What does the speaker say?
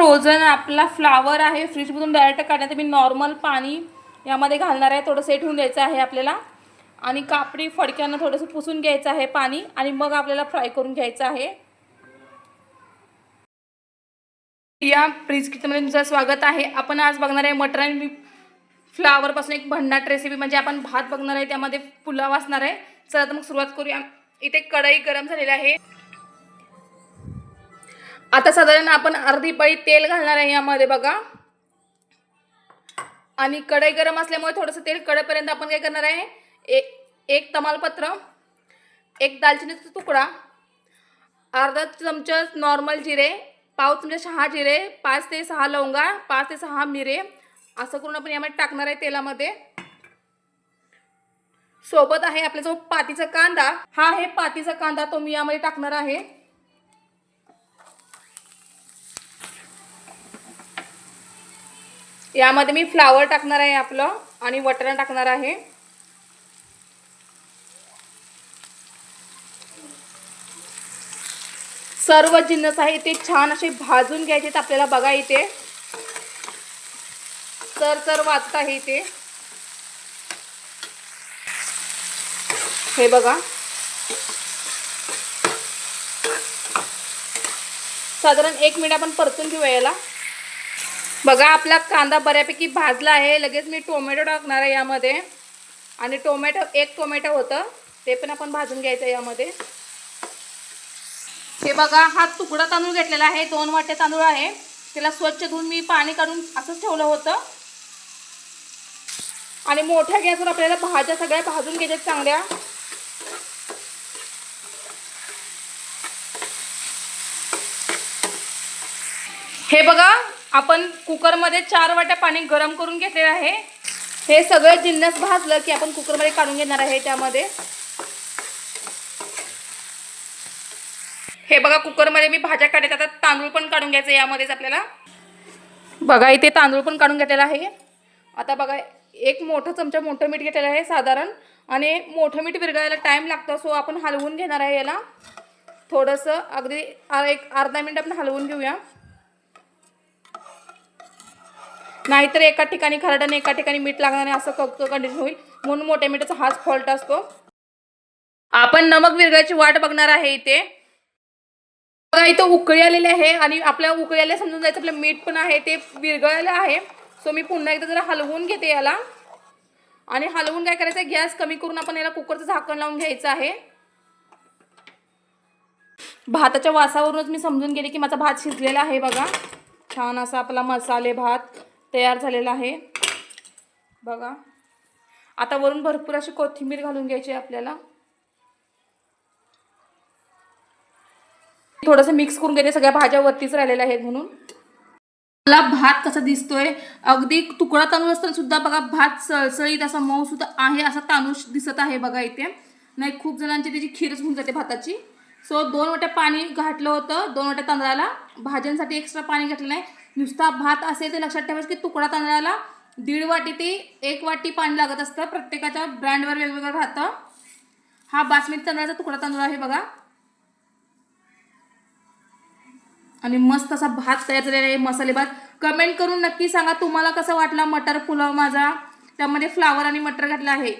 Frozen आपला flower आहे फ्रीजमधून डायरेक्ट काढण्यात मी नॉर्मल पाणी यामध्ये घालणार आहे. थोडं सेट होऊन द्यायचं आहे आपल्याला. आणि कापडी फडक्यानं थोडंसं पुसून घ्यायचं आहे पाणी आणि मग आपल्याला फ्राय करून घ्यायचं आहे. या फ्रीज किचनमध्ये तुमचं स्वागत आहे. आपण आज बघणार आहे मटर आणि फ्लावरपासून एक भन्नाट रेसिपी म्हणजे आपण भात बघणार आहे त्यामध्ये पुलाव असणार आहे. चला तर मग सुरुवात करूया. इथे कढई गरम झालेली आहे. आता साधारण आपण अर्धी पळी तेल घालणार आहे यामध्ये बघा. आणि कढई गरम असल्यामुळे थोडंसं तेल कडेपर्यंत आपण काय करणार आहे? एक एक तमालपत्र एक दालचिनीचा तुकडा अर्धा चमचा नॉर्मल जिरे पाव चमचे सहा जिरे पाच ते सहा लवंगा पाच ते सहा मिरे असं करून आपण यामध्ये टाकणार आहे तेलामध्ये. सोबत आहे आपल्याजवळ पातीचा कांदा. हा आहे पातीचा कांदा तो मी यामध्ये टाकणार आहे. यामध्ये मी फ्लावर टाकणार आहे आपलं आणि वटाणा टाकणार आहे. सर्व जिन्नस आहे ते छान असे भाजून घ्यायचे आपल्याला बघा इथे. तर तर वाचत आहे इथे. हे बघा. साधारण एक मिनिट आपण परतून घेऊया याला. बघा आपला कांदा बऱ्यापैकी भाजला आहे. लगेच मी टोमॅटो टाकणार आहे यामध्ये. आणि टोमॅटो एक टोमॅटो होतं. ते पण आपण भाजून घ्यायचं आहे यामध्ये. हे बघा हा तुकडा तांदूळ घेतलेला आहे. दोन वाटे तांदूळ आहे. त्याला स्वच्छ धुवून मी पाणी काढून असंच ठेवलं होतं. आणि मोठ्या गॅसवर आपल्याला भाज्या सगळ्या भाजून घ्यायच्या चांगल्या. हे बघा आपण कुकरमध्ये चार वाट्या पाणी गरम करून घेतलेलं आहे. हे सगळं जिन्नस भाजलं की आपण कुकरमध्ये काढून घेणार आहे त्यामध्ये. हे बघा कुकरमध्ये मी भाज्या काढत आता तांदूळ पण काढून घ्यायचं यामध्येच आपल्याला. बघा इथे तांदूळ पण काढून घेतलेला आहे. आता बघा एक मोठं चमचा मोठं मीठ घेतलेलं आहे साधारण. आणि मोठं मीठ विरघळायला टाईम लागतो सो आपण हलवून घेणार आहे याला. थोडंसं अगदी एक अर्धा मिनिट आपण हलवून घेऊया. नाहीतर एका ठिकाणी खरड आणि एका ठिकाणी मीठ लागणार नाही असं कंडिशन होईल. म्हणून मोठ्या मिठाचा हाच फॉल्ट असतो. आपण नमक विरघळायची वाट बघणार आहे इथे. बघा इथं उकळी आलेली आहे आणि आपल्या उकळी समजून जायचं आपलं मीठ पण आहे ते विरघळलं आहे. सो मी पुन्हा एकदा जरा हलवून घेते याला. आणि हलवून काय करायचं गॅस कमी करून आपण याला कुकरचं झाकण लावून घ्यायचं आहे. भाताच्या वासावरूनच मी समजून गेले की माझा भात शिजलेला आहे बघा. छान असा आपला मसाले भात. तयार झालेला आहे. बघा. आता वरून भरपूर अशी कोथिंबीर घालून घ्यायची आहे आपल्याला. थोडंसं मिक्स करून घ्यायचे सगळ्या भाज्या वरतीच राहिलेल्या आहेत म्हणून. मला भात कसा दिसतोय? अगदी तुकडा तांदूळ असताना सुद्धा बघा भात सळसळीत असा मऊ सुद्धा आहे असा तांदूळ दिसत आहे बघा इथे. नाही खूप जणांची त्याची खीरच होऊन जाते भाताची. सो दोन वाट्या पाणी घातलं होतं. दोन वाट्या तांदळाला. भाज्यांसाठी एक्स्ट्रा पाणी घातलं नाही. नुसता भात असेल ते लक्षात ठेवायचं की तुकडा तांदळाला दीड वाटी ते एक वाटी पाणी लागत असतं. प्रत्येकाच्या ब्रँडवर वेगवेगळं राहतं. हा बासमती तांदळाचा तुकडा तांदूळ आहे बघा. आणि मस्त असा भात तयार झालेला आहे मसाले भात. कमेंट करून नक्की सांगा तुम्हाला कसा वाटला मटर पुलाव माझा. त्यामध्ये फ्लावर आणि मटर घातला आहे.